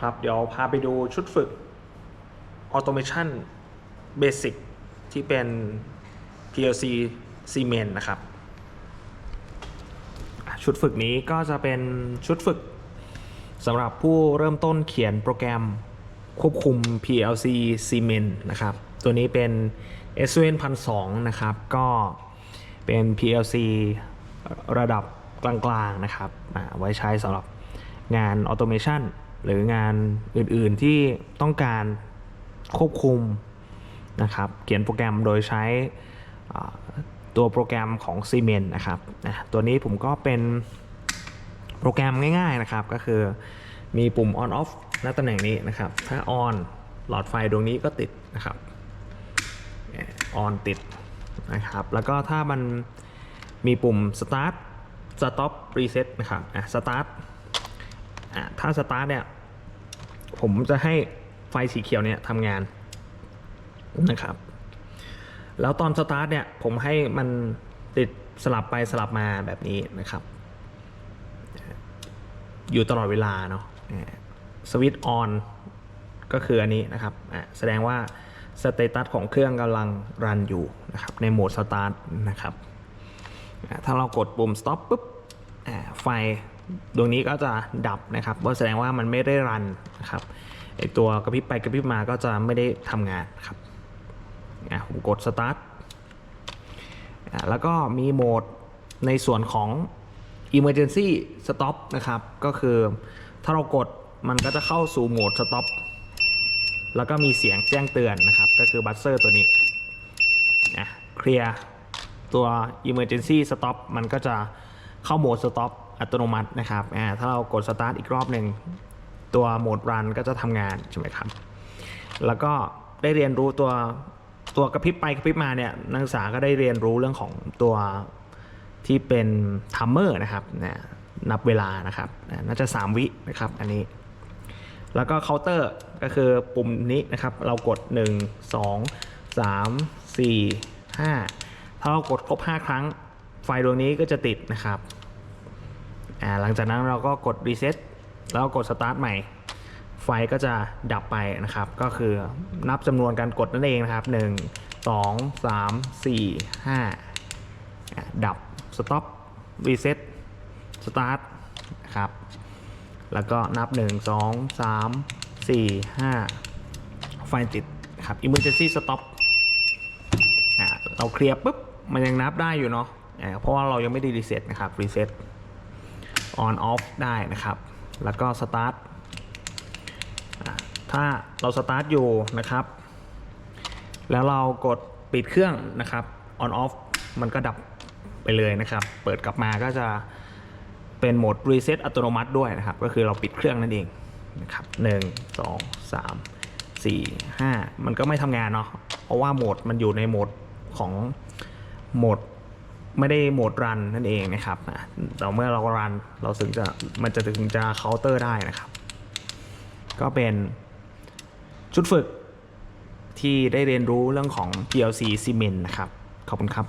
ครับ เดี๋ยวพาไปดูชุดฝึก Automation Basic ที่เป็น PLC Cement นะครับ ชุดฝึกนี้ก็จะเป็นชุดฝึกสำหรับผู้เริ่มต้นเขียนโปรแกรมควบคุม PLC Cement นะครับ ตัวนี้เป็น s n 1 2 0 0นะครับ ก็เป็น PLC ระดับกลางๆนะครับ ไว้ใช้สำหรับงาน Automation หรืองานอื่นๆที่ต้องการควบคุมนะครับ เขียนโปรแกรมโดยใช้ตัวโปรแกรมของ Siemens นะครับตัวนี้ผมก็เป็นโปรแกรมง่ายๆนะครับ ก็คือมีปุ่ม on off ณตำแหน่งนี้นะครับ ถ้า on หลอดไฟดวงนี้ก็ติดนะครับ on ติดนะครับ แล้วก็ถ้ามันมีปุ่ม start stop reset นะครับ start อะถ้า start เนี่ย ผมจะให้ไฟสีเขียวเนี่ยทำงานนะครับ แล้วตอน start เนี่ย ผมให้มันติดสลับไปสลับมาแบบนี้นะครับ อยู่ตลอดเวลาเนาะสวิตช์ออนก็คืออันนี้นะครับแสดงว่าสเตตัสของเครื่องกำลังรันอยู่นะครับในโหมดสตาร์ทนะครับถ้าเรากดปุ่ม stop ปุ๊บไฟ ดวงนี้ก็จะดับนะครับว่าแสดงว่ามันไม่ได้รันนะครับไอตัวกระพริบไปกระพริบมาก็จะไม่ได้ทำงานนะครับอะผมกด start อะแล้วก็มีโหมดในส่วนของ emergency stop นะครับ ก็คือถ้าเรากดมันก็จะเข้าสู่โหมด stop แล้วก็มีเสียงแจ้งเตือนนะครับ ก็คือบัสเซอร์ตัวนี้นะเคลียร์ตัว emergency stop มันก็จะเข้าโหมด stop อัตโนมัตินะครับอ่าถ้าเรากด start อีกรอบหนึ่งตัวโหมด run ก็จะทำงานใช่ไหมครับ แล้วก็ได้เรียนรู้ตัวตัวกระพริบไปกระพริบมาเนี่ยนักศึกษาก็ได้เรียนรู้เรื่องของตัวที่เป็นทัมเมอร์นะครับนะนับเวลานะครับน่าจะ 3 วินะครับอันนี้ แล้วก็เคาน์เตอร์ก็คือปุ่มนี้นะครับ เรากด 1 2 3 4 5 ถ้าเรากดครบ 5 ครั้งไฟดวงนี้ก็จะติดนะครับ หลังจากนั้นเราก็กดรีเซ็ตแล้วกดสตาร์ทใหม่ ไฟก็จะดับไปนะครับ ก็คือนับจำนวนการกดนั่นเองนะครับ 1 2 3 4 5อะดับ stop reset start นะครับแล้วก็นับ 1 2 3 4 5 ไฟติดครับ emergency stop อะเราเคลียร์ปุ๊บ มันยังนับได้อยู่เนาะเพราะว่าเรายังไม่ได้รีเซ็ตนะครับ reset on off ได้นะครับ แล้วก็ start ถ้าเรา start อยู่นะครับ แล้วเรากดปิดเครื่องนะครับ on off มันก็ดับไปเลยนะครับ เปิดกลับมาก็จะเป็นโหมด reset อัตโนมัติด้วยนะครับ ก็คือเราปิดเครื่องนั่นเองนะครับหนึ่งสองสามสี่ห้ามันก็ไม่ทำงานเนาะเพราะว่าโหมดมันอยู่ในโหมดของโหมด ไม่ได้โหมดรันนั่นเองนะครับแต่เมื่อเรารันเราถึงจะมันจะถึงจะเคาน์เตอร์ได้นะครับ ก็เป็นชุดฝึกที่ได้เรียนรู้เรื่องของ PLC Cement นะครับ ขอบคุณครับ